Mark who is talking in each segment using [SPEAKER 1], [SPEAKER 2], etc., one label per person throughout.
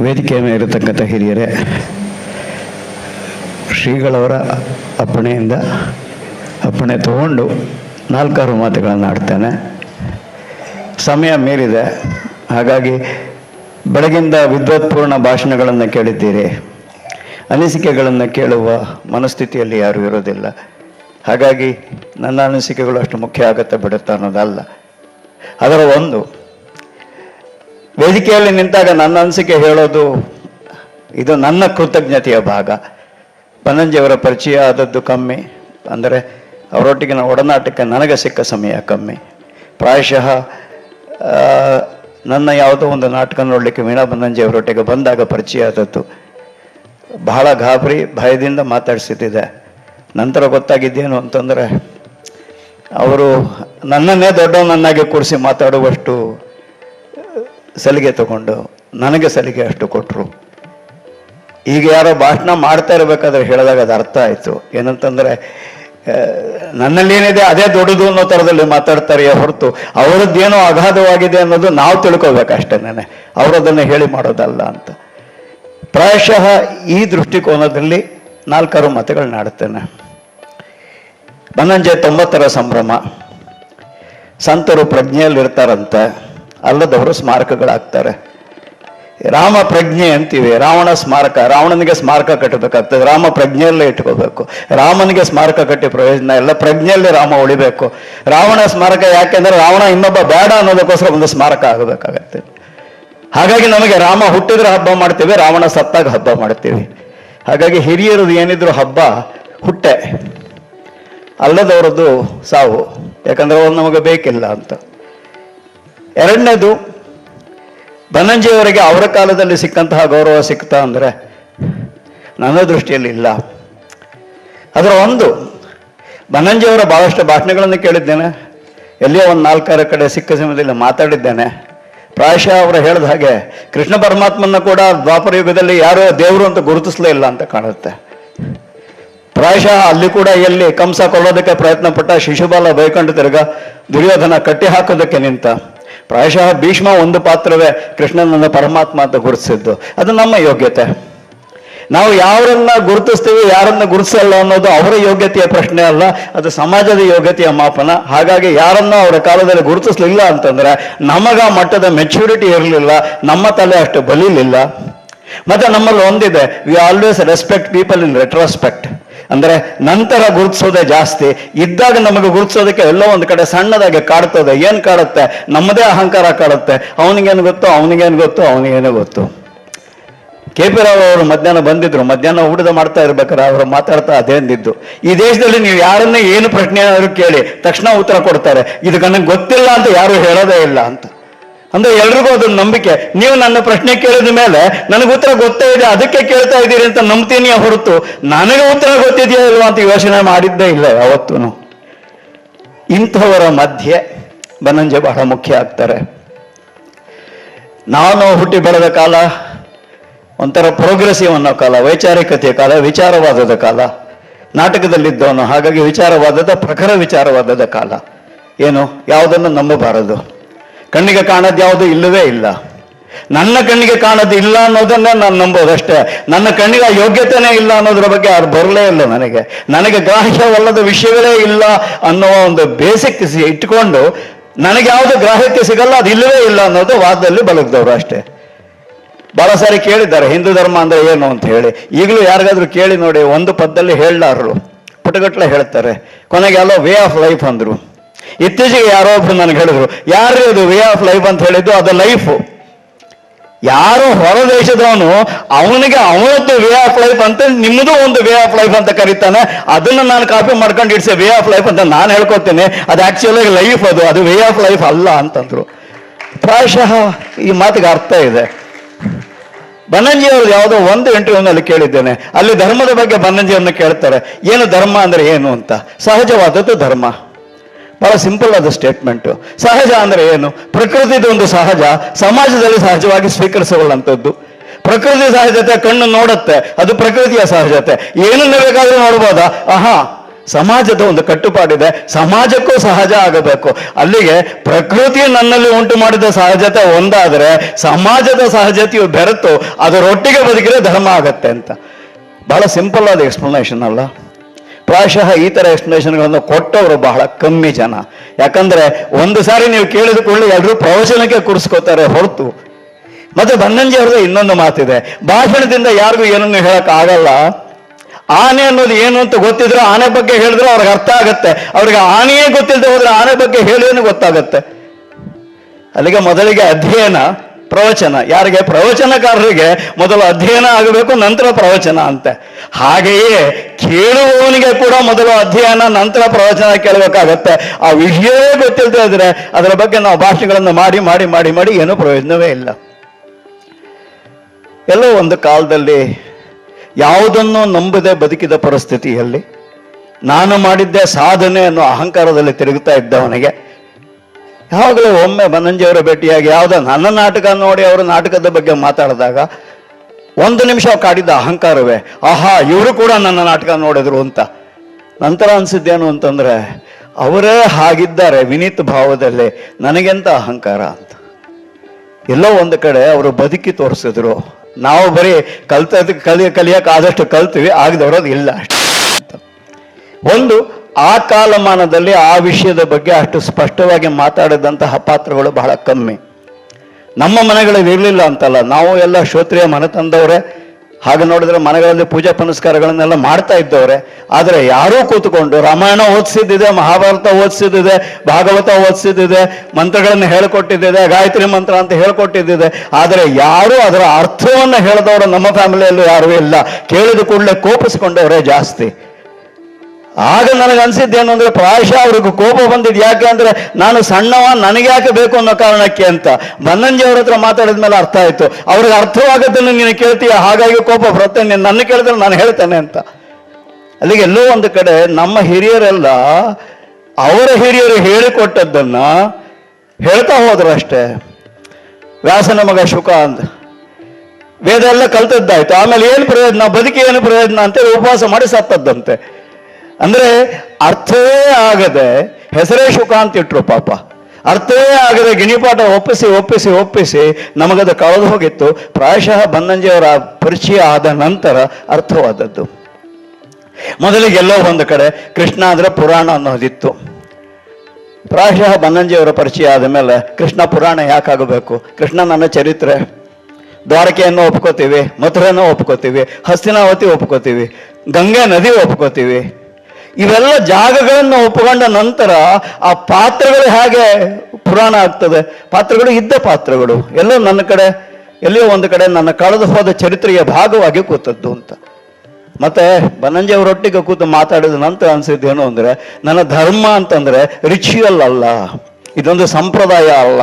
[SPEAKER 1] ವೇದಿಕೆಯ ಮೇಲೆ ಇರತಕ್ಕಂಥ ಹಿರಿಯರೇ, ಶ್ರೀಗಳವರ ಅಪ್ಪಣೆಯಿಂದ ಅಪ್ಪಣೆ ತಗೊಂಡು ನಾಲ್ಕಾರು ಮಾತುಗಳನ್ನು ಆಡ್ತೇನೆ. ಸಮಯ ಮೀರಿದೆ. ಹಾಗಾಗಿ ಬೆಳಗಿಂದ ವಿದ್ವತ್ಪೂರ್ಣ ಭಾಷಣಗಳನ್ನು ಕೇಳಿದ್ದೀರಿ. ಅನಿಸಿಕೆಗಳನ್ನು ಕೇಳುವ ಮನಸ್ಥಿತಿಯಲ್ಲಿ ಯಾರೂ ಇರೋದಿಲ್ಲ. ಹಾಗಾಗಿ ನನ್ನ ಅನಿಸಿಕೆಗಳು ಅಷ್ಟು ಮುಖ್ಯ ಆಗುತ್ತೆ ಬಿಡುತ್ತೆ ಅನ್ನೋದಲ್ಲ. ಅದರ ಒಂದು ವೇದಿಕೆಯಲ್ಲಿ ನಿಂತಾಗ ನನ್ನ ಅನಿಸಿಕೆ ಹೇಳೋದು, ಇದು ನನ್ನ ಕೃತಜ್ಞತೆಯ ಭಾಗ. ಬನ್ನಂಜಿಯವರ ಪರಿಚಯ ಆದದ್ದು ಕಮ್ಮಿ. ಅಂದರೆ ಅವರೊಟ್ಟಿಗಿನ ಒಡನಾಟಕ್ಕೆ ನನಗೆ ಸಿಕ್ಕ ಸಮಯ ಕಮ್ಮಿ. ಪ್ರಾಯಶಃ ನನ್ನ ಯಾವುದೋ ಒಂದು ನಾಟಕ ನೋಡಲಿಕ್ಕೆ ವೀಣಾ ಬನ್ನಂಜಿ ಅವರೊಟ್ಟಿಗೆ ಬಂದಾಗ ಪರಿಚಯ ಆದದ್ದು. ಬಹಳ ಗಾಬರಿ, ಭಯದಿಂದ ಮಾತಾಡಿಸುತ್ತಿದೆ ನಂತರ ಗೊತ್ತಾಗಿದ್ದೇನು ಅಂತಂದರೆ, ಅವರು ನನ್ನನ್ನೇ ದೊಡ್ಡವನನ್ನಾಗಿ ಕೂರಿಸಿ ಮಾತಾಡುವಷ್ಟು ಸಲಿಗೆ ತಗೊಂಡು ನನಗೆ ಸಲಿಗೆ ಅಷ್ಟು ಕೊಟ್ಟರು ಈಗ ಯಾರೋ ಭಾಷಣ ಮಾಡ್ತಾ ಇರಬೇಕಾದ್ರೆ ಹೇಳಿದಾಗ ಅದು ಅರ್ಥ ಆಯಿತು. ಏನಂತಂದರೆ ನನ್ನಲ್ಲಿ ಏನಿದೆ ಅದೇ ದೊಡ್ಡದು ಅನ್ನೋ ಥರದಲ್ಲಿ ಮಾತಾಡ್ತಾರೆಯೇ ಹೊರತು. ಅವರದ್ದೇನೋ ಅಗಾಧವಾಗಿದೆ ಅನ್ನೋದು ನಾವು ತಿಳ್ಕೊಬೇಕಷ್ಟೇ ನಾನೇ. ಅವರದನ್ನು ಹೇಳಿ ಮಾಡೋದಲ್ಲ ಅಂತ. ಪ್ರಾಯಶಃ ಈ ದೃಷ್ಟಿಕೋನದಲ್ಲಿ ನಾಲ್ಕಾರು ಮತಗಳನ್ನ ಆಡ್ತೇನೆ ಬನ್ನಂಜೆ ತೊಂಬತ್ತರ ಸಂಭ್ರಮ. ಸಂತರು ಪ್ರಜ್ಞೆಯಲ್ಲಿರ್ತಾರಂತೆ. ಅಲ್ಲದವರು ಸ್ಮಾರಕಗಳಾಗ್ತಾರೆ. ರಾಮ ಪ್ರಜ್ಞೆ ಅಂತೀವಿ, ರಾವಣ ಸ್ಮಾರಕ, ರಾವಣನಿಗೆ ಸ್ಮಾರಕ ಕಟ್ಟಬೇಕಾಗ್ತದೆ, ರಾಮ ಪ್ರಜ್ಞೆಯಲ್ಲೇ ಇಟ್ಕೋಬೇಕು, ರಾಮನಿಗೆ ಸ್ಮಾರಕ ಕಟ್ಟಿ ಪ್ರಯೋಜನ ಇಲ್ಲ, ಪ್ರಜ್ಞೆಯಲ್ಲಿ ರಾಮ ಉಳಿಬೇಕು. ರಾವಣ ಸ್ಮಾರಕ ಯಾಕೆಂದ್ರೆ ರಾವಣ ಇನ್ನೊಬ್ಬ ಬೇಡ ಅನ್ನೋದಕ್ಕೋಸ್ಕರ ಒಂದು ಸ್ಮಾರಕ ಆಗಬೇಕಾಗತ್ತೆ. ಹಾಗಾಗಿ ನಮಗೆ ರಾಮ ಹುಟ್ಟಿದ್ರೆ ಹಬ್ಬ ಮಾಡ್ತೀವಿ, ರಾವಣ ಸತ್ತಾಗ ಹಬ್ಬ ಮಾಡ್ತೀವಿ. ಹಾಗಾಗಿ ಹಿರಿಯರದು ಏನಿದ್ರು ಹಬ್ಬ, ಹುಟ್ಟೆ. ಅಲ್ಲದವರದ್ದು ಸಾವು, ಯಾಕಂದ್ರೆ ಅವ್ರು ನಮಗೆ ಬೇಕಿಲ್ಲ ಅಂತ. ಎರಡನೇದು ಬನ್ನಂಜಿಯವರಿಗೆ ಅವರ ಕಾಲದಲ್ಲಿ ಸಿಕ್ಕಂತಹ ಗೌರವ ಸಿಕ್ತಾ ಅಂದರೆ ನನ್ನ ದೃಷ್ಟಿಯಲ್ಲಿ ಇಲ್ಲ. ಅದರ ಒಂದು ಬನ್ನಂಜಿಯವರ ಭಾಳಷ್ಟು ಭಾಷಣಗಳನ್ನು ಕೇಳಿದ್ದೇನೆ. ಎಲ್ಲಿಯೋ ಒಂದು ನಾಲ್ಕಾರು ಕಡೆ ಸಿಕ್ಕ ಸಮಯದಲ್ಲಿ ಮಾತಾಡಿದ್ದೇನೆ. ಪ್ರಾಯಶಃ ಅವರು ಹೇಳಿದ ಹಾಗೆ, ಕೃಷ್ಣ ಪರಮಾತ್ಮನ ಕೂಡ ದ್ವಾಪರ ಯುಗದಲ್ಲಿ ಯಾರೋ ದೇವರು ಅಂತ ಗುರುತಿಸಲೇ ಇಲ್ಲ ಅಂತ ಕಾಣುತ್ತೆ. ಪ್ರಾಯಶಃ ಅಲ್ಲಿ ಕೂಡ ಎಲ್ಲಿ ಕಂಸ ಕೊಲ್ಲೋದಕ್ಕೆ ಪ್ರಯತ್ನ ಪಟ್ಟ ಶಿಶುಬಾಲ ಬೈಕೊಂಡು ತಿರ್ಗ ದುರ್ಯೋಧನ ಕಟ್ಟಿ ಹಾಕೋದಕ್ಕೆ ನಿಂತ. ಪ್ರಾಯಶಃ ಭೀಷ್ಮ ಒಂದು ಪಾತ್ರವೇ ಕೃಷ್ಣನನ್ನು ಪರಮಾತ್ಮ ಅಂತ ಗುರುತಿಸಿದ್ದು. ಅದು ನಮ್ಮ ಯೋಗ್ಯತೆ. ನಾವು ಯಾರನ್ನ ಗುರುತಿಸ್ತೀವಿ, ಯಾರನ್ನ ಗುರುತಿಸಲ್ಲ ಅನ್ನೋದು ಅವರ ಯೋಗ್ಯತೆಯ ಪ್ರಶ್ನೆ ಅಲ್ಲ, ಅದು ಸಮಾಜದ ಯೋಗ್ಯತೆಯ ಮಾಪನ. ಹಾಗಾಗಿ ಯಾರನ್ನ ಅವರ ಕಾಲದಲ್ಲಿ ಗುರುತಿಸ್ಲಿಲ್ಲ ಅಂತಂದ್ರೆ, ನಮಗ ಮಟ್ಟದ ಮೆಚುರಿಟಿ ಇರಲಿಲ್ಲ, ನಮ್ಮ ತಲೆ ಅಷ್ಟು ಬಲಿಲಿಲ್ಲ. ಮತ್ತೆ ನಮ್ಮಲ್ಲಿ ಒಂದಿದೆ we always respect people in retrospect ಅಂದ್ರೆ ನಂತರ ಗುರುತಿಸೋದೇ ಜಾಸ್ತಿ, ಇದ್ದಾಗ ನಮಗೆ ಗುರುತಿಸೋದಕ್ಕೆ ಎಲ್ಲೋ ಒಂದು ಕಡೆ ಸಣ್ಣದಾಗಿ ಕಾಡ್ತದೆ. ಏನ್ ಕಾಡುತ್ತೆ? ನಮ್ಮದೇ ಅಹಂಕಾರ ಕಾಡುತ್ತೆ. ಅವನಿಗೇನು ಗೊತ್ತು ಅವನಿಗೇನು ಗೊತ್ತು ಅವನಿಗೇನು ಗೊತ್ತು. ಕೆ ಪಿ ರಾವ್ ಅವರು ಮಧ್ಯಾಹ್ನ ಬಂದಿದ್ರು, ಮಧ್ಯಾಹ್ನ ಊಟದ ಮಾಡ್ತಾ ಇರ್ಬೇಕಾದ್ರೆ ಅವರು ಮಾತಾಡ್ತಾ ಅದೇ ಅಂದಿದ್ದು ಈ ದೇಶದಲ್ಲಿ ನೀವು ಯಾರನ್ನ ಏನು ಪ್ರಶ್ನೆ ಆದರೂ ಕೇಳಿ, ತಕ್ಷಣ ಉತ್ತರ ಕೊಡ್ತಾರೆ. ಇದು ನನಗೆ ಗೊತ್ತಿಲ್ಲ ಅಂತ ಯಾರು ಹೇಳೋದೇ ಇಲ್ಲ ಅಂತ. ಅಂದ್ರೆ ಎಲ್ರಿಗೂ ಅದೊಂದು ನಂಬಿಕೆ. ನೀವು ನನ್ನ ಪ್ರಶ್ನೆ ಕೇಳಿದ ಮೇಲೆ ನನಗೆ ಉತ್ತರ ಗೊತ್ತೇ ಇದೆ, ಅದಕ್ಕೆ ಕೇಳ್ತಾ ಇದ್ದೀರಿ ಅಂತ ನಂಬ್ತೀನಿ ಹೊರತು ನನಗೆ ಉತ್ತರ ಗೊತ್ತಿದೆಯಾ ಇಲ್ವಾ ಅಂತ ಯೋಚನೆ ಮಾಡಿದ್ದೇ ಇಲ್ಲ ಯಾವತ್ತೂ ಇಂಥವರ ಮಧ್ಯೆ ಬನಂಜೆ ಬಹಳ ಮುಖ್ಯ ಆಗ್ತಾರೆ. ನಾನು ಹುಟ್ಟಿ ಬೆಳೆದ ಕಾಲ, ಒಂಥರ ಪ್ರೋಗ್ರೆಸಿವ್ ಅನ್ನೋ ಕಾಲ, ವೈಚಾರಿಕತೆಯ ಕಾಲ, ವಿಚಾರವಾದದ ಕಾಲ, ನಾಟಕದಲ್ಲಿದ್ದವನು, ಹಾಗಾಗಿ ವಿಚಾರವಾದದ ಪ್ರಖರ ವಿಚಾರವಾದದ ಕಾಲ. ಏನು? ಯಾವುದನ್ನು ನಂಬಬಾರದು. ಕಣ್ಣಿಗೆ ಕಾಣೋದು ಯಾವುದು ಇಲ್ಲವೇ ಇಲ್ಲ. ನನ್ನ ಕಣ್ಣಿಗೆ ಕಾಣೋದು ಇಲ್ಲ ಅನ್ನೋದನ್ನೇ ನಾನು ನಂಬೋದಷ್ಟೇ ನನ್ನ ಕಣ್ಣಿಗೆ ಆ ಯೋಗ್ಯತೆನೇ ಇಲ್ಲ ಅನ್ನೋದ್ರ ಬಗ್ಗೆ ಅದು ಬರಲೇ ಇಲ್ಲ ನನಗೆ. ನನಗೆ ಗ್ರಾಹ್ಯವಲ್ಲದ ವಿಷಯಗಳೇ ಇಲ್ಲ ಅನ್ನೋ ಒಂದು ಬೇಸಿಕ್ ಇಟ್ಕೊಂಡು ನನಗೆ ಯಾವುದು ಗ್ರಾಹ್ಯತೆ ಸಿಗಲ್ಲ, ಅದು ಇಲ್ಲವೇ ಇಲ್ಲ ಅನ್ನೋದು ವಾದದಲ್ಲಿ ಬಲಗ್ದವ್ರು ಅಷ್ಟೇ. ಬಹಳ ಸಾರಿ ಕೇಳಿದ್ದಾರೆ, ಹಿಂದೂ ಧರ್ಮ ಅಂದ್ರೆ ಏನು ಅಂತ ಹೇಳಿ. ಈಗಲೂ ಯಾರಿಗಾದ್ರೂ ಕೇಳಿ ನೋಡಿ, ಒಂದು ಪದದಲ್ಲಿ ಹೇಳಲಾರರು. ಪುಟಗಟ್ಲೆ ಹೇಳ್ತಾರೆ. ಕೊನೆಗೆ ಅಲ್ಲೋ ವೇ ಆಫ್ ಲೈಫ್ ಅಂದ್ರು. ಇತ್ತೀಚೆಗೆ ಯಾರೋ ಒಬ್ರು ನನಗೆ ಹೇಳಿದ್ರು ಯಾರು ಅದು ವೇ ಆಫ್ ಲೈಫ್ ಅಂತ ಹೇಳಿದ್ದು, ಅದು ಲೈಫು ಯಾರು ಹೊರ ದೇಶದವನು, ಅವನಿಗೆ ಅವನದ್ದು ವೇ ಆಫ್ ಲೈಫ್ ಅಂತ, ನಿಮ್ಮದು ಒಂದು ವೇ ಆಫ್ ಲೈಫ್ ಅಂತ ಕರೀತಾನೆ. ಅದನ್ನ ನಾನು ಕಾಪಿ ಮಾಡ್ಕೊಂಡು ಇಡ್ಸೆ ವೇ ಆಫ್ ಲೈಫ್ ಅಂತ ನಾನು ಹೇಳ್ಕೊತೀನಿ. ಅದು ಆಕ್ಚುಲಿ ಲೈಫ್ ಅದು ಅದು ವೇ ಆಫ್ ಲೈಫ್ ಅಲ್ಲ ಅಂತಂದ್ರು. ಪ್ರಾಯಶಃ ಈ ಮಾತಿಗೆ ಅರ್ಥ ಇದೆ. ಬನ್ನಂಜಿ ಅವರು ಯಾವುದೋ ಒಂದು ಇಂಟರ್ವ್ಯೂನಲ್ಲಿ ಕೇಳಿದ್ದೇನೆ. ಅಲ್ಲಿ ಧರ್ಮದ ಬಗ್ಗೆ ಬನ್ನಂಜಿಯನ್ನು ಕೇಳ್ತಾರೆ. ಏನು ಧರ್ಮ ಅಂದ್ರೆ ಏನು ಅಂತ? ಸಹಜವಾದದ್ದು ಧರ್ಮ. ಬಹಳ ಸಿಂಪಲ್ ಆದ ಸ್ಟೇಟ್ಮೆಂಟು. ಸಹಜ ಅಂದ್ರೆ ಏನು? ಪ್ರಕೃತಿದು ಒಂದು ಸಹಜ, ಸಮಾಜದಲ್ಲಿ ಸಹಜವಾಗಿ ಸ್ವೀಕರಿಸಬಲ್ಲಂಥದ್ದು. ಪ್ರಕೃತಿ ಸಹಜತೆ ಕಣ್ಣು ನೋಡುತ್ತೆ, ಅದು ಪ್ರಕೃತಿಯ ಸಹಜತೆ. ಏನನ್ನ ಬೇಕಾದ್ರೂ ನೋಡ್ಬೋದಾ? ಆಹಾ, ಸಮಾಜದ ಒಂದು ಕಟ್ಟುಪಾಡಿದೆ. ಸಮಾಜಕ್ಕೂ ಸಹಜ ಆಗಬೇಕು. ಅಲ್ಲಿಗೆ ಪ್ರಕೃತಿ ನನ್ನಲ್ಲಿ ಉಂಟು ಮಾಡಿದ ಸಹಜತೆ ಒಂದಾದರೆ ಸಮಾಜದ ಸಹಜತೆಯು ಬೆರೆತು ಅದರೊಟ್ಟಿಗೆ ಬದುಕಿದ್ರೆ ಧರ್ಮ ಆಗತ್ತೆ ಅಂತ. ಬಹಳ ಸಿಂಪಲ್ ಆದ ಎಕ್ಸ್ಪ್ಲನೇಷನ್ ಅಲ್ಲ? ಪ್ರಾಯಶಃ ಈ ಥರ ಎಕ್ಸ್ಪ್ಲನೇಷನ್ಗಳನ್ನು ಕೊಟ್ಟವರು ಬಹಳ ಕಮ್ಮಿ ಜನ. ಯಾಕಂದ್ರೆ ಒಂದು ಸಾರಿ ನೀವು ಕೇಳಿದುಕೊಳ್ಳಿ ಎಲ್ಲರೂ ಪ್ರವಚನಕ್ಕೆ ಕೂರಿಸ್ಕೋತಾರೆ ಹೊರತು. ಮತ್ತೆ ಬನ್ನಂಜಿ ಅವ್ರದ್ದು ಇನ್ನೊಂದು ಮಾತಿದೆ. ಭಾಷಣದಿಂದ ಯಾರಿಗೂ ಏನನ್ನು ಹೇಳೋಕ್ಕಾಗಲ್ಲ ಆನೆ ಅನ್ನೋದು ಏನು ಅಂತ ಗೊತ್ತಿದ್ರೆ ಆನೆ ಬಗ್ಗೆ ಹೇಳಿದ್ರೆ ಅವ್ರಿಗೆ ಅರ್ಥ ಆಗುತ್ತೆ. ಅವ್ರಿಗೆ ಆನೆಯೇ ಗೊತ್ತಿಲ್ಲದೆ ಹೋದ್ರೆ ಆನೆ ಬಗ್ಗೆ ಹೇಳೇನು ಗೊತ್ತಾಗತ್ತೆ. ಅಲ್ಲಿಗೆ ಮೊದಲಿಗೆ ಅಧ್ಯಯನ. ಪ್ರವಚನ. ಯಾರಿಗೆ? ಪ್ರವಚನಕಾರರಿಗೆ. ಮೊದಲು ಅಧ್ಯಯನ ಆಗಬೇಕು, ನಂತರ ಪ್ರವಚನ ಅಂತೆ. ಹಾಗೆಯೇ ಕೇಳುವವನಿಗೆ ಕೂಡ ಮೊದಲು ಅಧ್ಯಯನ, ನಂತರ ಪ್ರವಚನ ಕೇಳಬೇಕಾಗತ್ತೆ. ಆ ವಿಷಯವೇ ಗೊತ್ತಿಲ್ಲದೆ ಇದ್ರೆ ಅದರ ಬಗ್ಗೆ ನಾವು ಭಾಷೆಗಳನ್ನು ಮಾಡಿ ಮಾಡಿ ಮಾಡಿ ಮಾಡಿ ಏನೂ ಪ್ರಯೋಜನವೇ ಇಲ್ಲ. ಎಲ್ಲೋ ಒಂದು ಕಾಲದಲ್ಲಿ ಯಾವುದನ್ನು ನಂಬದೆ ಬದುಕಿದ ಪರಿಸ್ಥಿತಿಯಲ್ಲಿ ನಾನು ಮಾಡಿದ್ದೆ ಸಾಧನೆ ಅನ್ನೋ ಅಹಂಕಾರದಲ್ಲಿ ತಿರುಗುತ್ತಾ ಇದ್ದವನಿಗೆ ಯಾವಾಗಲೂ ಒಮ್ಮೆ ಬನ್ನಂಜಿಯವರ ಭೇಟಿಯಾಗಿ ಯಾವುದೋ ನನ್ನ ನಾಟಕ ನೋಡಿ ಅವರು ನಾಟಕದ ಬಗ್ಗೆ ಮಾತಾಡಿದಾಗ ಒಂದು ನಿಮಿಷ ಕಾಡಿದ ಅಹಂಕಾರವೇ, ಆಹಾ, ಇವರು ಕೂಡ ನನ್ನ ನಾಟಕ ನೋಡಿದ್ರು ಅಂತ. ನಂತರ ಅನ್ಸಿದ್ದೇನು ಅಂತಂದ್ರೆ, ಅವರೇ ಹಾಗಿದ್ದಾರೆ ವಿನೀತ್ ಭಾವದಲ್ಲಿ, ನನಗೆಂತ ಅಹಂಕಾರ ಅಂತ. ಎಲ್ಲೋ ಒಂದು ಕಡೆ ಅವರು ಬದುಕಿ ತೋರಿಸಿದ್ರು. ನಾವು ಬರೀ ಕಲ್ತದ ಕಲಿ ಕಲಿಯಕ್ಕೆ ಆದಷ್ಟು ಕಲ್ತೀವಿ ಆಗದವ್ರದ್ದು ಇಲ್ಲ ಅಷ್ಟೇ ಅಂತ. ಒಂದು ಆ ಕಾಲಮಾನದಲ್ಲಿ ಆ ವಿಷಯದ ಬಗ್ಗೆ ಅಷ್ಟು ಸ್ಪಷ್ಟವಾಗಿ ಮಾತಾಡಿದಂತಹ ಪಾತ್ರಗಳು ಬಹಳ ಕಮ್ಮಿ. ನಮ್ಮ ಮನೆಗಳಲ್ಲಿ ಇರಲಿಲ್ಲ ಅಂತಲ್ಲ, ನಾವು ಎಲ್ಲ ಶ್ರೋತ್ರಿಯ ಮನೆ ತಂದವರೇ, ಹಾಗೆ ನೋಡಿದ್ರೆ ಮನೆಗಳಲ್ಲಿ ಪೂಜಾ ಪುನಸ್ಕಾರಗಳನ್ನೆಲ್ಲ ಮಾಡ್ತಾ ಇದ್ದವ್ರೆ, ಆದರೆ ಯಾರೂ ಕೂತ್ಕೊಂಡು ರಾಮಾಯಣ ಓದಿಸಿದ್ದಿದೆ, ಮಹಾಭಾರತ ಓದಿಸಿದ್ದಿದೆ, ಭಾಗವತ ಓದಿಸಿದ್ದಿದೆ, ಮಂತ್ರಗಳನ್ನು ಹೇಳಿಕೊಟ್ಟಿದ್ದಿದೆ, ಗಾಯತ್ರಿ ಮಂತ್ರ ಅಂತ ಹೇಳ್ಕೊಟ್ಟಿದ್ದಿದೆ, ಆದರೆ ಯಾರೂ ಅದರ ಅರ್ಥವನ್ನು ಹೇಳಿದವರು ನಮ್ಮ ಫ್ಯಾಮಿಲಿಯಲ್ಲೂ ಯಾರೂ ಇಲ್ಲ. ಕೇಳಿದ ಕೂಡಲೇ ಕೋಪಿಸ್ಕೊಂಡವರೇ ಜಾಸ್ತಿ. ಆಗ ನನಗೆ ಅನ್ಸಿದ್ದೇನು ಅಂದ್ರೆ, ಪ್ರಾಯಶಃ ಅವ್ರಿಗೂ ಕೋಪ ಬಂದಿದ್ದು ಯಾಕೆ ಅಂದ್ರೆ, ನಾನು ಸಣ್ಣವ, ನನಗೆ ಯಾಕೆ ಬೇಕು ಅನ್ನೋ ಕಾರಣಕ್ಕೆ ಅಂತ. ಬನ್ನಂಜಿ ಅವ್ರ ಹತ್ರ ಮಾತಾಡಿದ ಮೇಲೆ ಅರ್ಥ ಆಯ್ತು. ಅವ್ರಿಗೆ ಅರ್ಥವಾಗದನ್ನು ನೀನು ಕೇಳ್ತೀಯ, ಹಾಗಾಗಿ ಕೋಪ ಬರುತ್ತೆ. ನೀನು ನನ್ನ ಕೇಳಿದ್ರೆ ನಾನು ಹೇಳ್ತೇನೆ ಅಂತ. ಅಲ್ಲಿಗೆ ಎಲ್ಲೋ ಒಂದು ಕಡೆ ನಮ್ಮ ಹಿರಿಯರೆಲ್ಲ, ಅವರ ಹಿರಿಯರು ಹೇಳಿಕೊಟ್ಟದ್ದನ್ನ ಹೇಳ್ತಾ ಹೋದ್ರು ಅಷ್ಟೇ. ವ್ಯಾಸನ ಮಗ ಶುಕ ಅಂತ ವೇದ ಎಲ್ಲ ಕಲ್ತದ್ದಾಯ್ತು. ಆಮೇಲೆ ಏನು ಪ್ರಯೋಜನ? ಬದುಕಿ ಏನು ಪ್ರಯೋಜನ ಅಂತೇಳಿ ಉಪವಾಸ ಮಾಡಿ ಸತ್ತದ್ದಂತೆ ಅಂದ್ರೆ ಅರ್ಥವೇ ಆಗದೆ ಹೆಸರೇ ಶುಕ ಅಂತ ಇಟ್ರು ಪಾಪ. ಅರ್ಥವೇ ಆಗದೆ ಗಿಣಿಪಾಠ ಒಪ್ಪಿಸಿ ಒಪ್ಪಿಸಿ ಒಪ್ಪಿಸಿ ನಮಗದು ಕಳೆದು ಹೋಗಿತ್ತು. ಪ್ರಾಯಶಃ ಬನ್ನಂಜಿಯವರ ಪರಿಚಯ ಆದ ನಂತರ ಅರ್ಥವಾದದ್ದು. ಮೊದಲಿಗೆ ಎಲ್ಲೋ ಒಂದು ಕಡೆ ಕೃಷ್ಣ ಅಂದ್ರೆ ಪುರಾಣ ಅನ್ನೋದಿತ್ತು. ಪ್ರಾಯಶಃ ಬನ್ನಂಜಿಯವರ ಪರಿಚಯ ಆದ ಮೇಲೆ ಕೃಷ್ಣ ಪುರಾಣ ಯಾಕಾಗಬೇಕು? ಕೃಷ್ಣ ನನ್ನ ಚರಿತ್ರೆ. ದ್ವಾರಕೆಯನ್ನು ಒಪ್ಕೋತೀವಿ ಮಥುರೆಯನ್ನು ಒಪ್ಕೋತೀವಿ, ಹಸ್ತಿನಾವತಿ ಒಪ್ಕೋತೀವಿ, ಗಂಗೆ ನದಿ ಒಪ್ಕೋತೀವಿ. ಇವೆಲ್ಲ ಜಾಗಗಳನ್ನು ಒಪ್ಪಿಕೊಂಡ ನಂತರ ಆ ಪಾತ್ರಗಳು ಹೇಗೆ ಪುರಾಣ ಆಗ್ತದೆ? ಪಾತ್ರಗಳು ಇದ್ದ ಪಾತ್ರಗಳು. ಎಲ್ಲೋ ನನ್ನ ಕಡೆ, ಎಲ್ಲಿಯೋ ಒಂದು ಕಡೆ ನನ್ನ ಕಳೆದು ಹೋದ ಚರಿತ್ರೆಯ ಭಾಗವಾಗಿ ಕೂತದ್ದು ಅಂತ. ಮತ್ತೆ ಬನಂಜಿ ಅವರೊಟ್ಟಿಗೆ ಕೂತು ಮಾತಾಡಿದ ನಂತರ ಅನ್ಸಿದ್ದೇನು ಅಂದ್ರೆ, ನನ್ನ ಧರ್ಮ ಅಂತಂದ್ರೆ ರಿಚುವಲ್ ಅಲ್ಲ. ಇದೊಂದು ಸಂಪ್ರದಾಯ ಅಲ್ಲ.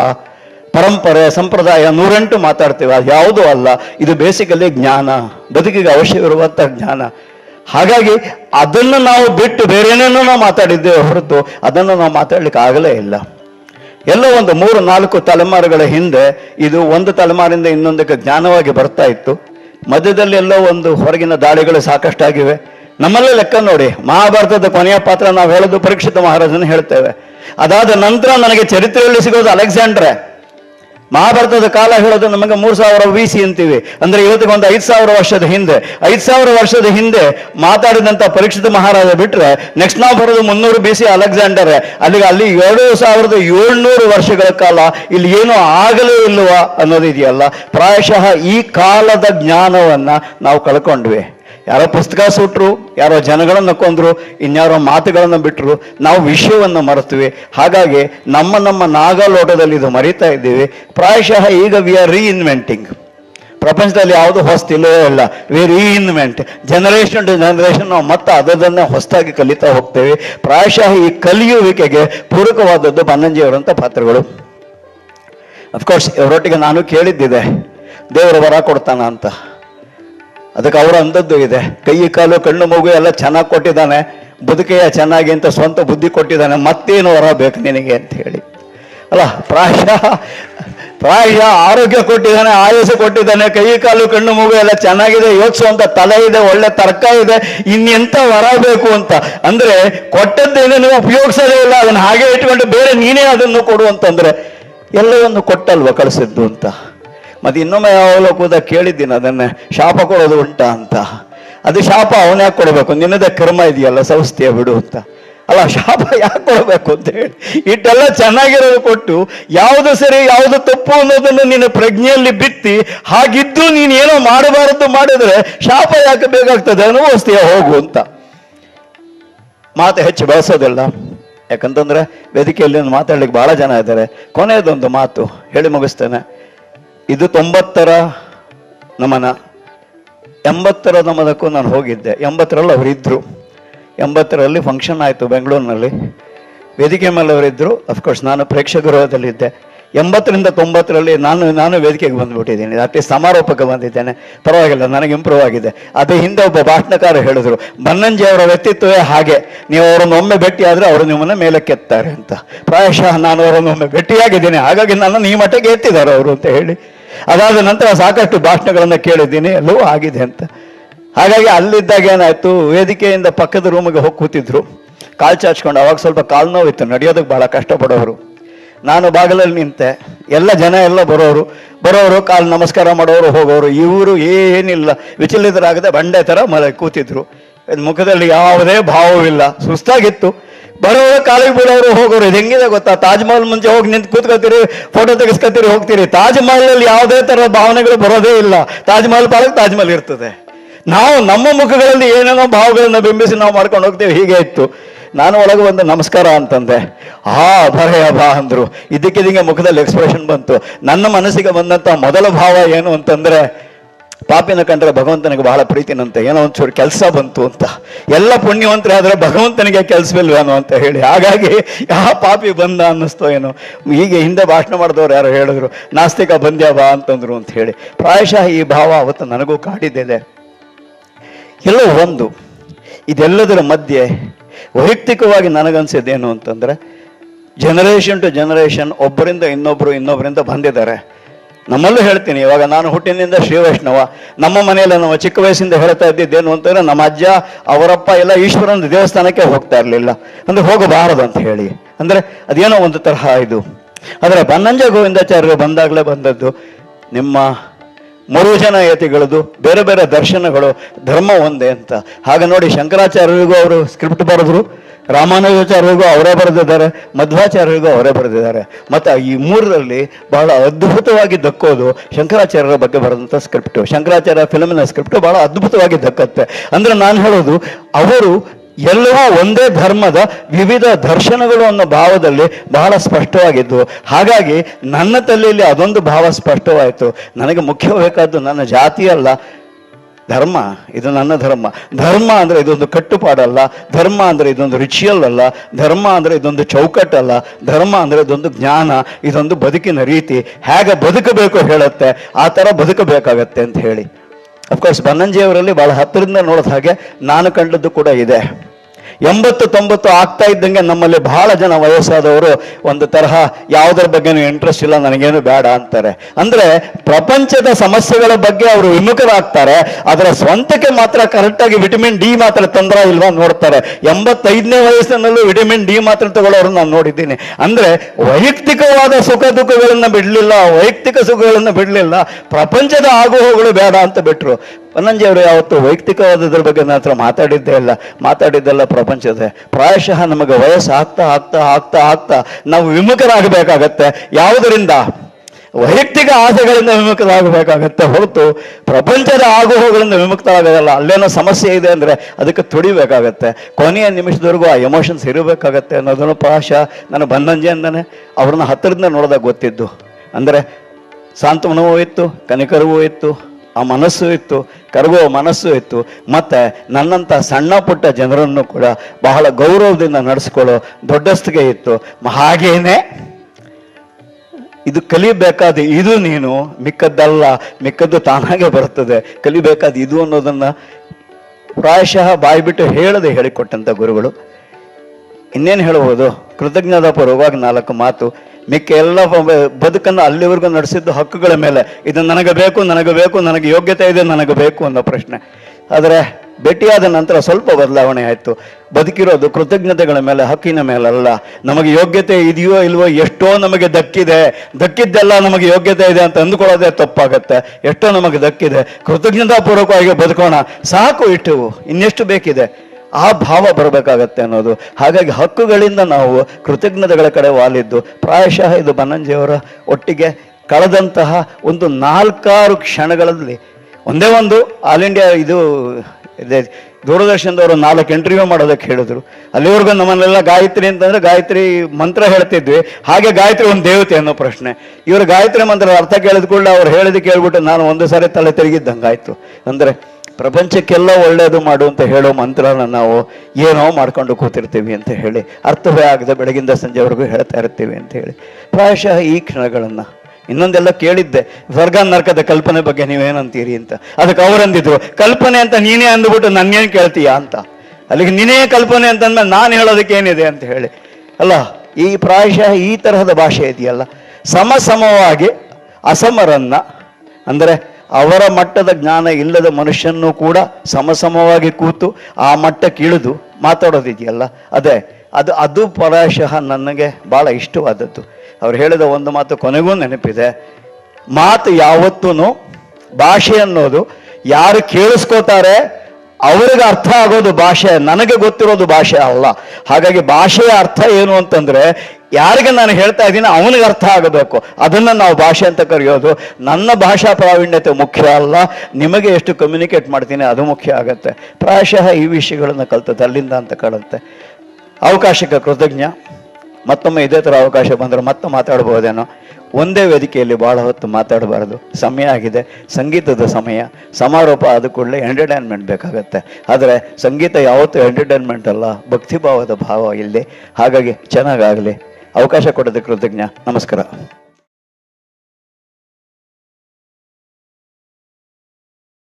[SPEAKER 1] ಪರಂಪರೆ, ಸಂಪ್ರದಾಯ ನೂರೆಂಟು ಮಾತಾಡ್ತೀವಿ. ಅದು ಯಾವುದೂ ಅಲ್ಲ. ಇದು ಬೇಸಿಕಲಿ ಜ್ಞಾನ. ಬದುಕಿಗೆ ಅವಶ್ಯವಿರುವಂಥ ಜ್ಞಾನ. ಹಾಗಾಗಿ ಅದನ್ನು ನಾವು ಬಿಟ್ಟು ಬೇರೆನೇನೋ ನಾವು ಮಾತಾಡಿದ್ದೇವೆ ಹೊರತು ಅದನ್ನು ನಾವು ಮಾತಾಡ್ಲಿಕ್ಕೆ ಆಗಲೇ ಇಲ್ಲ. ಎಲ್ಲೋ ಒಂದು ಮೂರು, ನಾಲ್ಕು ತಲೆಮಾರುಗಳ ಹಿಂದೆ ಇದು ಒಂದು ತಲೆಮಾರಿಂದ ಇನ್ನೊಂದಕ್ಕೆ ಜ್ಞಾನವಾಗಿ ಬರ್ತಾ ಇತ್ತು. ಮಧ್ಯದಲ್ಲಿ ಎಲ್ಲ ಒಂದು ಹೊರಗಿನ ದಾಳಿಗಳು ಸಾಕಷ್ಟಾಗಿವೆ. ನಮ್ಮಲ್ಲೇ ಲೆಕ್ಕ ನೋಡಿ, ಮಹಾಭಾರತದ ಕೊನೆಯ ಪಾತ್ರ ನಾವು ಹೇಳೋದು ಪರೀಕ್ಷಿತ ಮಹಾರಾಜನ ಹೇಳ್ತೇವೆ. ಅದಾದ ನಂತರ ನನಗೆ ಚರಿತ್ರೆಯಲ್ಲಿ ಸಿಗೋದು ಅಲೆಕ್ಸಾಂಡ್ರೆ. ಮಹಾಭಾರತದ ಕಾಲ ಹೇಳೋದು ನಮಗೆ ಮೂರು ಸಾವಿರ ವಿ ಸಿ ಅಂತೀವಿ. ಅಂದ್ರೆ ಇವತ್ತಿಗೆ ಒಂದು ಐದು ಸಾವಿರ ವರ್ಷದ ಹಿಂದೆ. ಐದು ಸಾವಿರ ವರ್ಷದ ಹಿಂದೆ ಮಾತಾಡಿದಂತ ಪರೀಕ್ಷಿತ ಮಹಾರಾಜ ಬಿಟ್ರೆ ನೆಕ್ಸ್ಟ್ ನಾವು ಬರೋದು ಮುನ್ನೂರು ಬಿ ಸಿ ಅಲೆಕ್ಸಾಂಡರ್. ಅಲ್ಲಿಗೆ ಅಲ್ಲಿ ಎರಡು ಸಾವಿರದ ಏಳ್ನೂರು ವರ್ಷಗಳ ಕಾಲ ಇಲ್ಲಿ ಏನು ಆಗಲೇ ಇಲ್ವಾ ಅನ್ನೋದಿದೆಯಲ್ಲ. ಪ್ರಾಯಶಃ ಈ ಕಾಲದ ಜ್ಞಾನವನ್ನ ನಾವು ಕಳ್ಕೊಂಡ್ವಿ. ಯಾರೋ ಪುಸ್ತಕ ಸುಟ್ರು, ಯಾರೋ ಜನಗಳನ್ನು ಕೊಂದರು, ಇನ್ಯಾರೋ ಮಾತುಗಳನ್ನು ಬಿಟ್ಟರು ನಾವು ವಿಷಯವನ್ನು ಮರೆತೀವಿ. ಹಾಗಾಗಿ ನಮ್ಮ ನಮ್ಮ ನಾಗಲೋಟದಲ್ಲಿ ಇದು ಮರಿತಾ ಇದ್ದೀವಿ. ಪ್ರಾಯಶಃ ಈಗ ವಿ ಆರ್ ರೀಇನ್ವೆಂಟಿಂಗ್ ಪ್ರಪಂಚದಲ್ಲಿ ಯಾವುದು ಹೊಸ್ತಿಲ್ಲೋ ಇಲ್ಲ. We reinvent generation to generation ನಾವು ಮತ್ತೆ ಅದನ್ನೇ ಹೊಸದಾಗಿ ಕಲಿತಾ ಹೋಗ್ತೇವೆ. ಪ್ರಾಯಶಃ ಈ ಕಲಿಯುವಿಕೆಗೆ ಪೂರಕವಾದದ್ದು ಬನ್ನಂಜಿಯವರಂಥ ಪಾತ್ರಗಳು. ಅಫ್ಕೋರ್ಸ್ ಇವರೊಟ್ಟಿಗೆ ನಾನು ಕೇಳಿದ್ದಿದೆ. ದೇವರು ವರ ಕೊಡ್ತಾನ ಅಂತ ಅದಕ್ಕೆ ಅವರ ಅಂದದ್ದು ಇದೆ. ಕೈ, ಕಾಲು, ಕಣ್ಣು, ಮಗು ಎಲ್ಲ ಚೆನ್ನಾಗಿ ಕೊಟ್ಟಿದ್ದಾನೆ. ಬದುಕೆಯ ಚೆನ್ನಾಗಿ ಅಂತ ಸ್ವಂತ ಬುದ್ಧಿ ಕೊಟ್ಟಿದ್ದಾನೆ. ಮತ್ತೇನು ವರ ಬೇಕು ನಿನಗೆ ಅಂತ ಹೇಳಿ. ಅಲ್ಲ ಪ್ರಾಯಶಃ ಪ್ರಾಯ ಆರೋಗ್ಯ ಕೊಟ್ಟಿದ್ದಾನೆ, ಆಯಸ್ಸು ಕೊಟ್ಟಿದ್ದಾನೆ, ಕೈ, ಕಾಲು, ಕಣ್ಣು, ಮಗು ಎಲ್ಲ ಚೆನ್ನಾಗಿದೆ ಯೋಚಿಸುವಂತ ತಲೆ ಇದೆ, ಒಳ್ಳೆ ತರ್ಕ ಇದೆ, ಇನ್ನೆಂತ ವರ ಬೇಕು ಅಂತ. ಅಂದ್ರೆ ಕೊಟ್ಟದ್ದೇನೆ ನೀವು ಉಪಯೋಗಿಸೋದೇ ಇಲ್ಲ, ಅದನ್ನ ಹಾಗೆ ಇಟ್ಕೊಂಡು ಬೇರೆ ನೀನೇ ಅದನ್ನು ಕೊಡು ಅಂತಂದ್ರೆ ಎಲ್ಲವನ್ನು ಕೊಟ್ಟಲ್ವ ಕಳಿಸಿದ್ದು ಅಂತ. ಮತ್ತೆ ಇನ್ನೊಮ್ಮೆ ಯಾವಾಗಲೂ ಕೂಡ ಕೇಳಿದ್ದೀನಿ, ಅದನ್ನ ಶಾಪ ಕೊಡೋದು ಉಂಟಾ ಅಂತ. ಅದು ಶಾಪ ಅವನ್ಯಾಕೆ ಕೊಡಬೇಕು? ನಿನ್ನದೇ ಕರ್ಮ ಇದೆಯಲ್ಲ, ಸಂಸ್ಥೆಯ ಬಿಡು ಅಂತ. ಅಲ್ಲ, ಶಾಪ ಯಾಕೆ ಕೊಡಬೇಕು ಅಂತ ಹೇಳಿ. ಇಟ್ಟೆಲ್ಲ ಚೆನ್ನಾಗಿರೋದು ಕೊಟ್ಟು, ಯಾವುದು ಸರಿ, ಯಾವುದು ತಪ್ಪು ಅನ್ನೋದನ್ನು ನಿನ್ನ ಪ್ರಜ್ಞೆಯಲ್ಲಿ ಬಿತ್ತಿ, ಹಾಗಿದ್ದು ನೀನು ಏನೋ ಮಾಡಬಾರದು ಮಾಡಿದ್ರೆ ಶಾಪ ಯಾಕೆ ಬೇಕಾಗ್ತದೆ? ಅನುಭವಿಸ್ತೀಯ, ಹೋಗು ಅಂತ. ಮಾತು ಹೆಚ್ಚು ಬಳಸೋದಿಲ್ಲ. ಯಾಕಂತಂದ್ರೆ ವೇದಿಕೆಯಲ್ಲಿ ಮಾತಾಡ್ಲಿಕ್ಕೆ ಬಹಳ ಜನ ಇದ್ದಾರೆ. ಕೊನೆಯದೊಂದು ಮಾತು, ಹೇಳಿ ಮುಗಿಸ್ತೇನೆ. ಇದು ತೊಂಬತ್ತರ ನಮನ. ಎಂಬತ್ತರ ನಮನಕ್ಕೂ ನಾನು ಹೋಗಿದ್ದೆ. ಎಂಬತ್ತರಲ್ಲಿ ಅವರಿದ್ದರು ಎಂಬತ್ತರಲ್ಲಿ ಫಂಕ್ಷನ್ ಆಯಿತು ಬೆಂಗಳೂರಿನಲ್ಲಿ. ವೇದಿಕೆ ಮೇಲೆ ಅವರಿದ್ದರು ಅಫ್ಕೋರ್ಸ್ ನಾನು ಪ್ರೇಕ್ಷಕಗೃಹದಲ್ಲಿದ್ದೆ. ಎಂಬತ್ತರಿಂದ ತೊಂಬತ್ತರಲ್ಲಿ ನಾನು ನಾನು ವೇದಿಕೆಗೆ ಬಂದುಬಿಟ್ಟಿದ್ದೀನಿ. ಅತಿ ಸಮಾರೋಪಕ್ಕೆ ಬಂದಿದ್ದೇನೆ. ಪರವಾಗಿಲ್ಲ, ನನಗೆ ಇಂಪ್ರೂವ್ ಆಗಿದೆ. ಅದೇ ಹಿಂದೆ ಒಬ್ಬ ಭಾಷಣಕಾರ ಹೇಳಿದ್ರು, ಬನ್ನಂಜಿ ಅವರ ವ್ಯಕ್ತಿತ್ವವೇ ಹಾಗೆ. ನೀವು ಅವರನ್ನು ಒಮ್ಮೆ ಭೇಟಿಯಾದರೆ ಅವರು ನಿಮ್ಮನ್ನು ಮೇಲೆ ಕೆತ್ತಾರೆ ಅಂತ. ಪ್ರಾಯಶಃ ನಾನು ಅವರನ್ನು ಒಮ್ಮೆ ಭೇಟಿಯಾಗಿದ್ದೀನಿ. ಹಾಗಾಗಿ ನನ್ನನ್ನು ಈ ಮಟ್ಟಿಗೆ ಎತ್ತಿದ್ದಾರೆ ಅವರು ಅಂತ ಹೇಳಿ. ಅದಾದ ನಂತರ ಸಾಕಷ್ಟು ಭಾಷಣಗಳನ್ನು ಕೇಳಿದ್ದೀನಿ ಎಲ್ಲವೂ ಆಗಿದೆ ಅಂತ. ಹಾಗಾಗಿ ಅಲ್ಲಿದ್ದಾಗ ಏನಾಯ್ತು, ವೇದಿಕೆಯಿಂದ ಪಕ್ಕದ ರೂಮಿಗೆ ಹೋಗಿ ಕೂತಿದ್ರು. ಕಾಲು ಚಾಚ್ಕೊಂಡು, ಅವಾಗ ಸ್ವಲ್ಪ ಕಾಲು ನೋವಿತ್ತು ನಡೆಯೋದಕ್ಕೆ ಬಹಳ ಕಷ್ಟಪಡೋರು ನಾನು ಬಾಗಿಲಲ್ಲಿ ನಿಂತೆ, ಎಲ್ಲ ಜನ ಎಲ್ಲ ಬರೋರು ಬರೋರು ಕಾಲು ನಮಸ್ಕಾರ ಮಾಡೋರು ಹೋಗೋರು ಇವರು ಏನಿಲ್ಲ, ವಿಚಲಿತರಾಗದೆ ಬಂಡೆ ಥರ ಮಲ ಕೂತಿದ್ರು. ಮುಖದಲ್ಲಿ ಯಾವುದೇ ಭಾವವಿಲ್ಲ. ಸುಸ್ತಾಗಿತ್ತು. ಬರೋರು ಕಾಲಿಗೆ ಬೀಳೋರು ಹೋಗೋರು, ಇದು ಹೆಂಗಿದೆ ಗೊತ್ತಾ? ತಾಜ್ ಮಹಲ್ ಮುಂಚೆ ಹೋಗಿ ನಿಂತು ಕೂತ್ಕೋತೀರಿ ಫೋಟೋ ತೆಗೆಸ್ಕೋತೀರಿ ಹೋಗ್ತೀರಿ. ತಾಜ್ ಮಹಲಲ್ಲಿ ಯಾವುದೇ ಥರ ಭಾವನೆಗಳು ಬರೋದೇ ಇಲ್ಲ. ತಾಜ್ ಮಹಲ್ ಪಾಲಕ್ ತಾಜ್ ಮಹಲ್ ಇರ್ತದೆ. ನಾವು ನಮ್ಮ ಮುಖಗಳಲ್ಲಿ ಏನೇನೋ ಭಾವಗಳನ್ನ ಬಿಂಬಿಸಿ ನಾವು ಮಾಡ್ಕೊಂಡು ಹೋಗ್ತೇವೆ, ಹೀಗೆ ಇತ್ತು. ನಾನು ಒಳಗೆ ಒಂದು ನಮಸ್ಕಾರ ಅಂತಂದೆ. ಆ ಬರೆಯ ಬಾ ಅಂದ್ರು. ಇದಕ್ಕಿದಂಗೆ ಮುಖದಲ್ಲಿ ಎಕ್ಸ್ಪ್ರೆಷನ್ ಬಂತು. ನನ್ನ ಮನಸ್ಸಿಗೆ ಬಂದಂತ ಮೊದಲ ಭಾವ ಏನು ಅಂತಂದ್ರೆ ಪಾಪಿನ ಕಂಡ್ರೆ ಭಗವಂತನಿಗೆ ಬಹಳ ಪ್ರೀತಿನಂತೆ. ಏನೋ ಒಂಚೂರು ಕೆಲಸ ಬಂತು ಅಂತ. ಎಲ್ಲ ಪುಣ್ಯವಂತರೇ ಆದ್ರೆ ಭಗವಂತನಿಗೆ ಕೆಲಸವಿಲ್ವೇನೋ ಅಂತ ಹೇಳಿ. ಹಾಗಾಗಿ ಯಾವ ಪಾಪಿ ಬಂದ ಅನ್ನಿಸ್ತೋ ಏನೋ. ಹೀಗೆ ಹಿಂದೆ ಭಾಷಣ ಮಾಡಿದವರು ಯಾರು ಹೇಳಿದ್ರು, ನಾಸ್ತಿಕ ಬಂದ್ಯಾ ಬಾ ಅಂತಂದ್ರು ಅಂತ ಹೇಳಿ. ಪ್ರಾಯಶಃ ಈ ಭಾವ ಅವತ್ತು ನನಗೂ ಕಾಡಿದ್ದೇನೆ. ಎಲ್ಲೋ ಒಂದು, ಇದೆಲ್ಲದರ ಮಧ್ಯೆ ವೈಯಕ್ತಿಕವಾಗಿ ನನಗನ್ಸಿದ್ದೇನು ಅಂತಂದ್ರೆ ಜನರೇಷನ್ ಟು ಜನರೇಷನ್ ಒಬ್ಬರಿಂದ ಇನ್ನೊಬ್ಬರು ಇನ್ನೊಬ್ಬರಿಂದ ಬಂದಿದ್ದಾರೆ. ನಮ್ಮಲ್ಲೂ ಹೇಳ್ತೀನಿ, ಇವಾಗ ನಾನು ಹುಟ್ಟಿನಿಂದ ಶ್ರೀ ವೈಷ್ಣವ, ನಮ್ಮ ಮನೆಯಲ್ಲಿ ನಾವು ಚಿಕ್ಕ ವಯಸ್ಸಿಂದ ಹೇಳ್ತಾ ಇದ್ದಿದ್ದೇನು ಅಂತಂದ್ರೆ ನಮ್ಮ ಅಜ್ಜ, ಅವರಪ್ಪ ಎಲ್ಲ ಈಶ್ವರನ ದೇವಸ್ಥಾನಕ್ಕೆ ಹೋಗ್ತಾ ಇರಲಿಲ್ಲ. ಅಂದ್ರೆ ಹೋಗಬಾರದು ಅಂತ ಹೇಳಿ. ಅಂದ್ರೆ ಅದೇನೋ ಒಂದು ತರಹ ಇದು. ಆದರೆ ಬನ್ನಂಜ ಗೋವಿಂದಾಚಾರ್ಯರು ಬಂದಾಗಲೇ ಬಂದದ್ದು, ನಿಮ್ಮ ಮೂರು ಜನ ಯತಿಗಳದು ಬೇರೆ ಬೇರೆ ದರ್ಶನಗಳು, ಧರ್ಮ ಒಂದೇ ಅಂತ. ಹಾಗೆ ನೋಡಿ ಶಂಕರಾಚಾರ್ಯರಿಗೂ ಅವರು ಸ್ಕ್ರಿಪ್ಟ್ ಬರೆದ್ರು. ರಾಮಾನುಜಾಚಾರ್ಯರಿಗೂ ಅವರೇ ಬರೆದಿದ್ದಾರೆ, ಮಧ್ವಾಚಾರ್ಯರಿಗೂ ಅವರೇ ಬರೆದಿದ್ದಾರೆ. ಮತ್ತು ಈ ಮೂರರಲ್ಲಿ ಬಹಳ ಅದ್ಭುತವಾಗಿ ದಕ್ಕೋದು ಶಂಕರಾಚಾರ್ಯರ ಬಗ್ಗೆ ಬರೆದಂಥ ಸ್ಕ್ರಿಪ್ಟು ಶಂಕರಾಚಾರ್ಯ ಫಿಲಮಿನ ಸ್ಕ್ರಿಪ್ಟು ಬಹಳ ಅದ್ಭುತವಾಗಿ ದಕ್ಕತ್ತೆ. ಅಂದ್ರೆ ನಾನು ಹೇಳೋದು, ಅವರು ಎಲ್ಲವೂ ಒಂದೇ ಧರ್ಮದ ವಿವಿಧ ದರ್ಶನಗಳು ಅನ್ನೋ ಭಾವದಲ್ಲಿ ಬಹಳ ಸ್ಪಷ್ಟವಾಗಿದ್ದು, ಹಾಗಾಗಿ ನನ್ನ ತಲೆಯಲ್ಲಿ ಅದೊಂದು ಭಾವ ಸ್ಪಷ್ಟವಾಯಿತು. ನನಗೆ ಮುಖ್ಯ ನನ್ನ ಜಾತಿ ಅಲ್ಲ ಧರ್ಮ, ಇದು ನನ್ನ ಧರ್ಮ. ಧರ್ಮ ಅಂದರೆ ಇದೊಂದು ಕಟ್ಟುಪಾಡಲ್ಲ, ಧರ್ಮ ಅಂದರೆ ಇದೊಂದು ರಿಚುಯಲ್ ಅಲ್ಲ, ಧರ್ಮ ಅಂದರೆ ಇದೊಂದು ಚೌಕಟ್ಟಲ್ಲ, ಧರ್ಮ ಅಂದರೆ ಇದೊಂದು ಜ್ಞಾನ, ಇದೊಂದು ಬದುಕಿನ ರೀತಿ. ಹೇಗೆ ಬದುಕಬೇಕು ಹೇಳುತ್ತೆ, ಆ ಥರ ಬದುಕಬೇಕಾಗತ್ತೆ ಅಂತ ಹೇಳಿ. ಅಫ್ಕೋರ್ಸ್ ಬನ್ನಂಜಿಯವರಲ್ಲಿ ಭಾಳ ಹತ್ತಿರದಿಂದ ನೋಡಿದ ಹಾಗೆ ನಾನು ಕಂಡದ್ದು ಕೂಡ ಇದೆ. ಎಂಬತ್ತು ತೊಂಬತ್ತು ಆಗ್ತಾ ಇದ್ದಂಗೆ ನಮ್ಮಲ್ಲಿ ಬಹಳ ಜನ ವಯಸ್ಸಾದವರು ಒಂದು ತರಹ ಯಾವುದರ ಬಗ್ಗೆನೂ ಇಂಟ್ರೆಸ್ಟ್ ಇಲ್ಲ, ನನಗೇನು ಬೇಡ ಅಂತಾರೆ. ಅಂದ್ರೆ ಪ್ರಪಂಚದ ಸಮಸ್ಯೆಗಳ ಬಗ್ಗೆ ಅವರು ವಿಮುಖರಾಗ್ತಾರೆ, ಅದರ ಸ್ವಂತಕ್ಕೆ ಮಾತ್ರ ಕರೆಕ್ಟಾಗಿ ವಿಟಮಿನ್ ಡಿ ಮಾತ್ರ ತೊಂದರೆ ಇಲ್ವಾ ನೋಡ್ತಾರೆ. ಎಂಬತ್ತೈದನೇ ವಯಸ್ಸಿನಲ್ಲೂ ವಿಟಮಿನ್ ಡಿ ಮಾತ್ರ ತಗೊಳ್ಳೋರು ನಾನು ನೋಡಿದ್ದೀನಿ. ಅಂದ್ರೆ ವೈಯಕ್ತಿಕವಾದ ಸುಖ ದುಃಖಗಳನ್ನ ಬಿಡಲಿಲ್ಲ, ವೈಯಕ್ತಿಕ ಸುಖಗಳನ್ನು ಬಿಡಲಿಲ್ಲ, ಪ್ರಪಂಚದ ಆಗುಹೋಗಳು ಬೇಡ ಅಂತ ಬಿಟ್ರು. ಪನ್ನಂಜಿ ಅವರು ಯಾವತ್ತು ವೈಯಕ್ತಿಕವಾದದ್ರ ಬಗ್ಗೆ ನನ್ನ ಹತ್ರ ಮಾತಾಡಿದ್ದೇ ಇಲ್ಲ. ಮಾತಾಡಿದ್ದೆಲ್ಲ ಪ್ರಪಂಚದ. ಪ್ರಾಯಶಃ ನಮಗೆ ವಯಸ್ಸು ಆಗ್ತಾ ಆಗ್ತಾ ಆಗ್ತಾ ಆಗ್ತಾ ನಾವು ವಿಮುಖರಾಗಬೇಕಾಗತ್ತೆ. ಯಾವುದರಿಂದ? ವೈಯಕ್ತಿಕ ಆಸೆಗಳಿಂದ ವಿಮುಕ್ತರಾಗಬೇಕಾಗತ್ತೆ ಹೊರತು ಪ್ರಪಂಚದ ಆಗುಹೋಗಳಿಂದ ವಿಮುಕ್ತರಾಗೋದಲ್ಲ ಅಲ್ಲೇನೋ ಸಮಸ್ಯೆ ಇದೆ ಅಂದರೆ ಅದಕ್ಕೆ ತುಡಿಬೇಕಾಗತ್ತೆ. ಕೊನೆಯ ನಿಮಿಷದವರೆಗೂ ಆ ಎಮೋಷನ್ಸ್ ಇರಬೇಕಾಗತ್ತೆ ಅನ್ನೋದನ್ನು ಪ್ರಾಯಶಃ ನಾನು ಬಂದಂಜೆಯಿಂದನೇ ಅವ್ರನ್ನ ಹತ್ತಿರದಿಂದ ನೋಡಿದಾಗ ಗೊತ್ತಿದ್ದು. ಅಂದರೆ ಸಾಂತ್ವನವೂ ಇತ್ತು, ಕನಿಕರವೂ ಇತ್ತು ಆ ಮನಸ್ಸು ಇತ್ತು ಕರಗುವ ಮನಸ್ಸು ಇತ್ತು, ಮತ್ತೆ ನನ್ನಂಥ ಸಣ್ಣ ಪುಟ್ಟ ಜನರನ್ನು ಕೂಡ ಬಹಳ ಗೌರವದಿಂದ ನಡೆಸ್ಕೊಳ್ಳೋ ದೊಡ್ಡಸ್ತಿಗೆ ಇತ್ತು. ಹಾಗೇನೆ ಇದು ಕಲಿಬೇಕಾದ ಇದು ನೀನು, ಮಿಕ್ಕದ್ದಲ್ಲ, ಮಿಕ್ಕದ್ದು ತಾನಾಗೆ ಬರುತ್ತದೆ. ಕಲಿಬೇಕಾದ ಇದು ಅನ್ನೋದನ್ನ ಪ್ರಾಯಶಃ ಬಾಯ್ಬಿಟ್ಟು ಹೇಳದೆ ಹೇಳಿಕೊಟ್ಟಂಥ ಗುರುಗಳು. ಇನ್ನೇನು ಹೇಳ್ಬೋದು ಪರವಾಗಿ ನಾಲ್ಕು ಮಾತು. ಮಿಕ್ಕ ಎಲ್ಲ ಬದುಕನ್ನು ಅಲ್ಲಿವರೆಗೂ ನಡೆಸಿದ್ದು ಹಕ್ಕುಗಳ ಮೇಲೆ ಇದು ನನಗೆ ಬೇಕು ನನಗೆ ಬೇಕು, ನನಗೆ ಯೋಗ್ಯತೆ ಇದೆ, ನನಗೆ ಬೇಕು ಅನ್ನೋ ಪ್ರಶ್ನೆ. ಆದರೆ ಭೇಟಿಯಾದ ನಂತರ ಸ್ವಲ್ಪ ಬದಲಾವಣೆ ಆಯಿತು. ಬದುಕಿರೋದು ಕೃತಜ್ಞತೆಗಳ ಮೇಲೆ, ಹಕ್ಕಿನ ಮೇಲಲ್ಲ. ನಮಗೆ ಯೋಗ್ಯತೆ ಇದೆಯೋ ಇಲ್ವೋ ಎಷ್ಟೋ ನಮಗೆ ದಕ್ಕಿದೆ. ದಕ್ಕಿದ್ದೆಲ್ಲ ನಮಗೆ ಯೋಗ್ಯತೆ ಇದೆ ಅಂತ ಅಂದ್ಕೊಳ್ಳೋದೇ ತಪ್ಪಾಗತ್ತೆ. ಎಷ್ಟೋ ನಮಗೆ ದಕ್ಕಿದೆ. ಕೃತಜ್ಞತಾಪೂರ್ವಕವಾಗಿ ಬದುಕೋಣ. ಸಾಕು ಇಟ್ಟು ಇನ್ನೆಷ್ಟು ಬೇಕಿದೆ? ಆ ಭಾವ ಬರಬೇಕಾಗತ್ತೆ ಅನ್ನೋದು. ಹಾಗಾಗಿ ಹಕ್ಕುಗಳಿಂದ ನಾವು ಕೃತಜ್ಞತೆಗಳ ಕಡೆ ವಾಲಿದ್ದು, ಪ್ರಾಯಶಃ ಇದು ಬನ್ನಂಜಿಯವರ ಒಟ್ಟಿಗೆ ಕಳೆದಂತಹ ಒಂದು ನಾಲ್ಕಾರು ಕ್ಷಣಗಳಲ್ಲಿ ಒಂದೇ ಒಂದು ಆಲ್ ಇಂಡಿಯಾ ಇದು ಇದೆ. ದೂರದರ್ಶನದವರು ನಾಲ್ಕು ಇಂಟರ್ವ್ಯೂ ಮಾಡೋದಕ್ಕೆ ಹೇಳಿದ್ರು. ಅಲ್ಲಿವರೆಗೂ ನಮ್ಮನ್ನೆಲ್ಲ ಗಾಯತ್ರಿ ಅಂತಂದರೆ ಗಾಯತ್ರಿ ಮಂತ್ರ ಹೇಳ್ತಿದ್ವಿ. ಹಾಗೆ ಗಾಯತ್ರಿ ಒಂದು ದೇವತೆ ಅನ್ನೋ ಪ್ರಶ್ನೆ. ಇವರು ಗಾಯತ್ರಿ ಮಂತ್ರ ಅರ್ಥ ಕೇಳಿದ ಕೂಡಲೇ ಅವ್ರು ಹೇಳಿದ ಕೇಳ್ಬಿಟ್ಟು ನಾನು ಒಂದು ಸಾರಿ ತಲೆ ತಿರುಗಿದ್ದಂಗಾಯ್ತು. ಅಂದ್ರೆ ಪ್ರಪಂಚಕ್ಕೆಲ್ಲ ಒಳ್ಳೆಯದು ಮಾಡು ಅಂತ ಹೇಳೋ ಮಂತ್ರನ ನಾವು ಏನೋ ಮಾಡ್ಕೊಂಡು ಕೂತಿರ್ತೀವಿ ಅಂತ ಹೇಳಿ, ಅರ್ಥವೇ ಆಗದೆ ಬೆಳಗಿಂದ ಸಂಜೆವರೆಗೂ ಹೇಳ್ತಾ ಇರ್ತೀವಿ ಅಂತ ಹೇಳಿ. ಪ್ರಾಯಶಃ ಈ ಕ್ಷಣಗಳನ್ನು, ಇನ್ನೊಂದೆಲ್ಲ ಕೇಳಿದ್ದೆ ಸ್ವರ್ಗ ನರಕದ ಕಲ್ಪನೆ ಬಗ್ಗೆ ನೀವೇನಂತೀರಿ ಅಂತ. ಅದಕ್ಕೆ ಅವರಂದಿದ್ರು ಕಲ್ಪನೆ ಅಂತ ನೀನೇ ಅಂದ್ಬಿಟ್ಟು ನನ್ನೇನು ಕೇಳ್ತೀಯಾ ಅಂತ. ಅಲ್ಲಿಗೆ ನೀನೇ ಕಲ್ಪನೆ ಅಂತಂದ್ಮೇಲೆ ನಾನು ಹೇಳೋದಕ್ಕೆ ಏನಿದೆ ಅಂತ ಹೇಳಿ. ಅಲ್ಲ, ಈ ಪ್ರಾಯಶಃ ಈ ತರಹದ ಭಾಷೆ ಇದೆಯಲ್ಲ. ಸಮ ಸಮವಾಗಿ ಅಸಮರನ್ನ, ಅಂದರೆ ಅವರ ಮಟ್ಟದ ಜ್ಞಾನ ಇಲ್ಲದ ಮನುಷ್ಯನೂ ಕೂಡ ಸಮಸಮವಾಗಿ ಕೂತು ಆ ಮಟ್ಟಕ್ಕೆ ಇಳಿದು ಮಾತಾಡೋದಿದೆಯಲ್ಲ? ಅದೇ, ಅದು ಅದು ಪ್ರಾಯಶಃ ನನಗೆ ಭಾಳ ಇಷ್ಟವಾದದ್ದು. ಅವ್ರು ಹೇಳಿದ ಒಂದು ಮಾತು ಕೊನೆಗೂ ನೆನಪಿದೆ. ಮಾತು ಯಾವತ್ತೂ ಭಾಷೆ ಅನ್ನೋದು ಯಾರು ಕೇಳಿಸ್ಕೋತಾರೆ ಅವ್ರಿಗೆ ಅರ್ಥ ಆಗೋದು ಭಾಷೆ, ನನಗೆ ಗೊತ್ತಿರೋದು ಭಾಷೆ ಅಲ್ಲ. ಹಾಗಾಗಿ ಭಾಷೆಯ ಅರ್ಥ ಏನು ಅಂತಂದ್ರೆ, ಯಾರಿಗೆ ನಾನು ಹೇಳ್ತಾ ಇದ್ದೀನಿ ಅವನಿಗೆ ಅರ್ಥ ಆಗಬೇಕು. ಅದನ್ನ ನಾವು ಭಾಷೆ ಅಂತ ಕರೆಯೋದು. ನನ್ನ ಭಾಷಾ ಪ್ರಾವೀಣ್ಯತೆ ಮುಖ್ಯ ಅಲ್ಲ. ನಿಮಗೆ ಎಷ್ಟು ಕಮ್ಯುನಿಕೇಟ್ ಮಾಡ್ತೀನಿ ಅದು ಮುಖ್ಯ ಆಗತ್ತೆ. ಪ್ರಾಯಶಃ ಈ ವಿಷಯಗಳನ್ನು ಕಲ್ತದ್ದು ಅಲ್ಲಿಂದ ಅಂತ ಕಾಣುತ್ತೆ. ಅವಕಾಶಕ್ಕೆ ಕೃತಜ್ಞ. ಮತ್ತೊಮ್ಮೆ ಇದೇ ಥರ ಅವಕಾಶ ಬಂದರೆ ಮತ್ತೆ ಮಾತಾಡ್ಬೋದೇನೋ. ಒಂದೇ ವೇದಿಕೆಯಲ್ಲಿ ಭಾಳ ಹೊತ್ತು ಮಾತಾಡಬಾರ್ದು. ಸಮಯ ಆಗಿದೆ. ಸಂಗೀತದ ಸಮಯ. ಸಮಾರೋಪ ಆದ ಕೂಡಲೇ ಎಂಟರ್ಟೈನ್ಮೆಂಟ್ ಬೇಕಾಗತ್ತೆ. ಆದರೆ ಸಂಗೀತ ಯಾವತ್ತೂ ಎಂಟರ್ಟೈನ್ಮೆಂಟ್ ಅಲ್ಲ. ಭಕ್ತಿಭಾವದ ಭಾವ ಇಲ್ಲಿ. ಹಾಗಾಗಿ ಚೆನ್ನಾಗಾಗಲಿ. ಅವಕಾಶ ಕೊಡೋದಕ್ಕೆ ಕೃತಜ್ಞ. ನಮಸ್ಕಾರ.